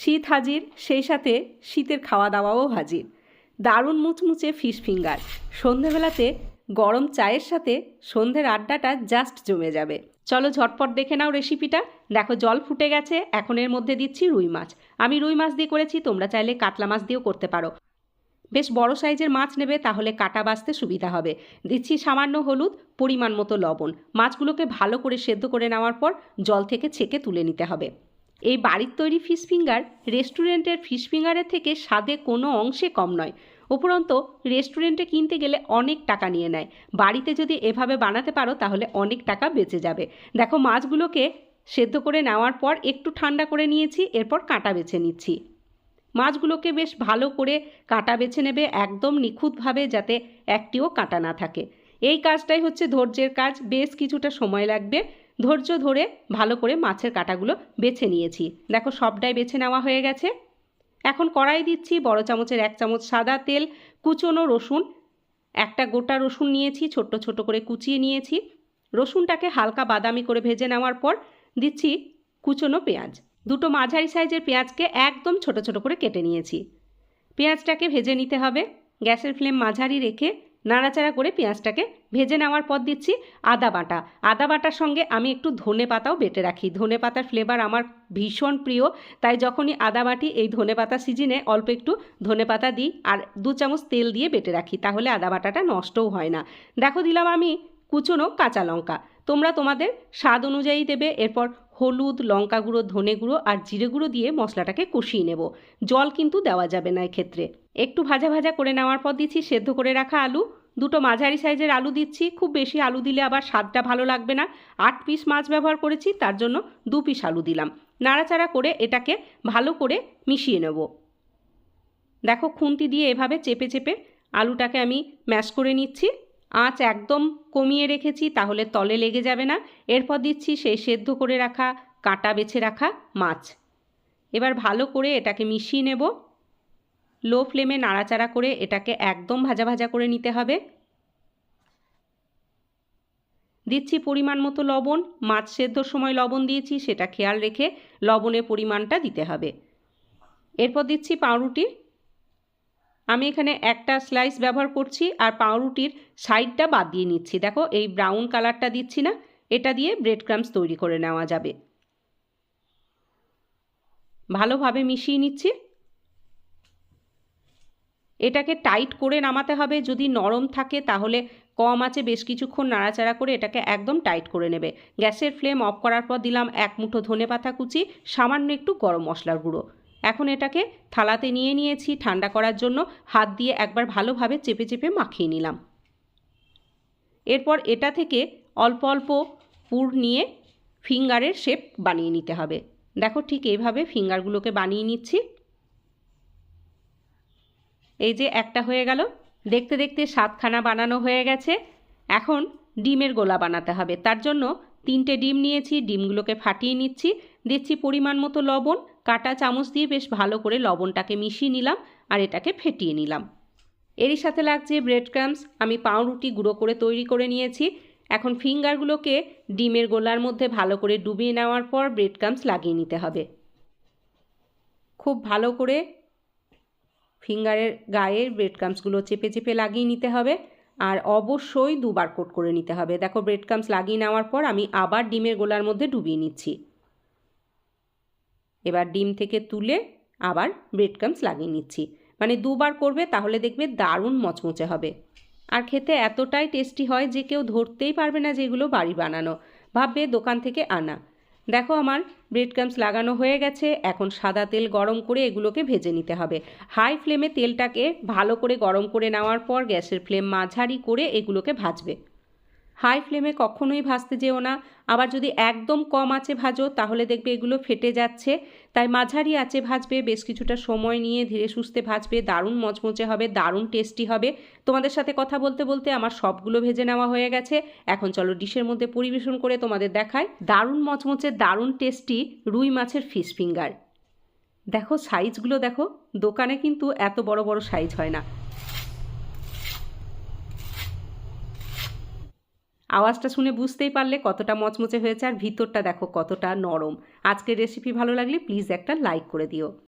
শীত হাজির, সেই সাথে শীতের খাওয়া দাওয়াও হাজির। দারুণ মুচমুচে ফিশ ফিঙ্গার। সন্ধেবেলাতে গরম চায়ের সাথে সন্ধ্যের আড্ডাটা জাস্ট জমে যাবে। চলো ঝটপট দেখে নাও রেসিপিটা দেখো জল ফুটে গেছে, এখন এর মধ্যে দিচ্ছি রুই মাছ। আমি রুই মাছ দিয়ে করেছি, তোমরা চাইলে কাতলা মাছ দিয়েও করতে পারো। বেশ বড় সাইজের মাছ নেবে, তাহলে কাটা বাছতে সুবিধা হবে। দিচ্ছি সামান্য হলুদ, পরিমাণ মতো লবণ। মাছগুলোকে ভালো করে সেদ্ধ করে নেওয়ার পর জল থেকে ছেঁকে তুলে নিতে হবে। এই বাড়ির তৈরি ফিশ ফিঙ্গার রেস্টুরেন্টের ফিশ ফিঙ্গারের থেকে স্বাদে কোনো অংশে কম নয়। উপরন্ত রেস্টুরেন্টে কিনতে গেলে অনেক টাকা নিয়ে নেয়। বাড়িতে যদি এভাবে বানাতে পারো, তাহলে অনেক টাকা বেঁচে যাবে। দেখো, মাছগুলোকে সেদ্ধ করে নেওয়ার পর একটু ঠান্ডা করে নিয়েছি, এরপর কাঁটা বেছে নিচ্ছি। মাছগুলোকে বেশ ভালো করে কাঁটা বেছে নেবে একদম নিখুঁতভাবে যাতে একটিও কাঁটা না থাকে। এই কাজটাই হচ্ছে ধৈর্যের কাজ। বেশ কিছুটা সময় লাগবে। ধৈর্য ধরে ভালো করে মাছের কাঁটাগুলো বেছে নিয়েছি। দেখো সবটাই বেছে নেওয়া হয়ে গেছে। এখন কড়াই দিচ্ছি বড় চামচের এক চামচ সাদা তেল, কুচনো রসুন, একটা গোটা রসুন নিয়েছি, ছোট্ট ছোট করে কুচিয়ে নিয়েছি। রসুনটাকে হালকা বাদামি করে ভেজে নেওয়ার পর দিচ্ছি কুচনো পেঁয়াজ। দুটো মাঝারি সাইজের পেঁয়াজকে একদম ছোট ছোট করে কেটে নিয়েছি। পেঁয়াজটাকে ভেজে নিতে হবে। গ্যাসের ফ্লেম মাঝারি রেখে নাড়াচাড়া করে পেঁয়াজটাকে ভেজে নেওয়ার পর দিচ্ছি আদা বাটা। আদা বাটার সঙ্গে আমি একটু ধনে পাতাও বেটে রাখি। ধনে পাতার ফ্লেভার আমার ভীষণ প্রিয়, তাই যখনই আদা বাটি এই ধনে পাতা সিজনে অল্প একটু ধনে পাতা দিই আর দু চামচ তেল দিয়ে বেটে রাখি, তাহলে আদা বাটাটা নষ্টও হয় না। দেখো দিলাম আমি কুচনো কাঁচা লঙ্কা। তোমরা তোমাদের স্বাদ অনুযায়ী দেবে, এরপর হলুদ, লঙ্কা গুঁড়ো, ধনে গুঁড়ো আর জিরে গুঁড়ো দিয়ে মশলাটাকে কষিয়ে নেব। জল কিন্তু দেওয়া যাবে না এক্ষেত্রে। একটু ভাজা ভাজা করে নেওয়ার পর দিচ্ছি সেদ্ধ করে রাখা আলু। দুটো মাঝারি সাইজের আলু দিচ্ছি। খুব বেশি আলু দিলে আবার স্বাদটা ভালো লাগবে না। আট পিস মাছ ব্যবহার করেছি, তার জন্য দু পিস আলু দিলাম। নাড়াচাড়া করে এটাকে ভালো করে মিশিয়ে নেব। দেখো, খুন্তি দিয়ে এভাবে চেপে চেপে আলুটাকে আমি ম্যাশ করে নিচ্ছি। আঁচ একদম কমিয়ে রেখেছি, তাহলে তলে লেগে যাবে না। এরপর দিচ্ছি সেই সেদ্ধ করে রাখা, কাঁটা বেছে রাখা মাছ। এবার ভালো করে এটাকে মিশিয়ে নেব। লো ফ্লেমে নাড়াচাড়া করে এটাকে একদম ভাজা ভাজা করে নিতে হবে। দিচ্ছি পরিমাণ মতো লবণ, মাছ সেদ্ধর সময় লবণ দিয়েছি, সেটা খেয়াল রেখে লবণের পরিমাণটা দিতে হবে। এরপর দিচ্ছি পাউরুটি। আমি এখানে একটা স্লাইস ব্যবহার করছি আর পাউরুটির সাইডটা বাদ দিয়ে নিচ্ছি। দেখো, এই ব্রাউন কালারটা দিচ্ছি না, এটা দিয়ে ব্রেড ক্রামস তৈরি করে নেওয়া যাবে। ভালোভাবে মিশিয়ে নিচ্ছি। এটাকে টাইট করে নামাতে হবে। যদি নরম থাকে তাহলে কম আছে, বেশ কিছুক্ষণ নাড়াচাড়া করে এটাকে একদম টাইট করে নেবে। গ্যাসের ফ্লেম অফ করার পর দিলাম এক মুঠো ধনে পাতা কুচি, সামান্য একটু গরম মশলার গুঁড়ো। এখন এটাকে থালাতে নিয়ে নিয়েছি ঠান্ডা করার জন্য। হাত দিয়ে একবার ভালোভাবে চেপে চেপে মাখিয়ে নিলাম। এরপর এটা থেকে অল্প অল্প পুর নিয়ে ফিঙ্গারের শেপ বানিয়ে নিতে হবে। দেখো ঠিক এইভাবে ফিঙ্গারগুলোকে বানিয়ে নিচ্ছি। এই যে একটা হয়ে গেল। দেখতে দেখতে সাতখানা বানানো হয়ে গেছে। এখন ডিমের গোলা বানাতে হবে। তার জন্য তিনটে ডিম নিয়েছি, ডিমগুলোকে ফাটিয়ে নিচ্ছি। দিচ্ছি পরিমাণ মতো লবণ। কাটা চামচ দিয়ে বেশ ভালো করে লবণটাকে মিশিয়ে নিলাম আর এটাকে ফেটিয়ে নিলাম। এরই সাথে লাগছে ব্রেড ক্রামস আমি পাউরুটি গুঁড়ো করে তৈরি করে নিয়েছি। এখন ফিঙ্গারগুলোকে ডিমের গোলার মধ্যে ভালো করে ডুবিয়ে নেওয়ার পর ব্রেড ক্রামস লাগিয়ে নিতে হবে। খুব ভালো করে ফিঙ্গারের গায়ের ব্রেড ক্রামসগুলো চেপে চেপে লাগিয়ে নিতে হবে আর অবশ্যই দুবার কোট করে নিতে হবে। দেখো ব্রেড ক্রামস লাগিয়ে নেওয়ার পর আমি আবার ডিমের গোলার মধ্যে ডুবিয়ে নিচ্ছি। এবার ডিম থেকে তুলে আবার ব্রেড ক্রামস লাগিয়ে নিচ্ছি। মানে দুবার করবে তাহলে দেখবে দারুণ মচমচে হবে। আর খেতে এতটাই টেস্টি হয় যে কেউ ধরতেই পারবে না যেগুলো বাড়ি বানানো। ভাববে দোকান থেকে আনা। দেখো আমার ব্রেড ক্রামস লাগানো হয়ে গেছে, এখন সাদা তেল গরম করে এগুলোকে ভেজে নিতে হবে। হাই ফ্লেমে তেলটাকে ভালো করে গরম করে নেওয়ার পর গ্যাসের ফ্লেম মাঝারি করে এগুলোকে ভাজবে। হাই ফ্লেমে কখনোই ভাজতে যেও না। আবার যদি একদম কম আঁচে ভাজো, তাহলে দেখবে এগুলো ফেটে যাচ্ছে। তাই মাঝারি আঁচে ভাজবে, বেশ কিছুটা সময় নিয়ে ধীরে সুস্থে ভাজবে। দারুণ মচমচে হবে, দারুণ টেস্টি হবে। তোমাদের সাথে কথা বলতে বলতে আমার সবগুলো ভেজে নেওয়া হয়ে গেছে। এখন চলো ডিশের মধ্যে পরিবেশন করে তোমাদের দেখায় দারুণ মচমচে, দারুণ টেস্টি রুই মাছের ফিশ ফিঙ্গার দেখো সাইজগুলো দেখো, দোকানে কিন্তু এত বড় বড় সাইজ হয় না। আওয়াজটা শুনে বুঝতেই পারলে কতটা মচমচে হয়েছে আর ভিতরটা দেখো কতটা নরম। আজকের রেসিপি ভালো লাগলে প্লিজ একটা লাইক করে দিও।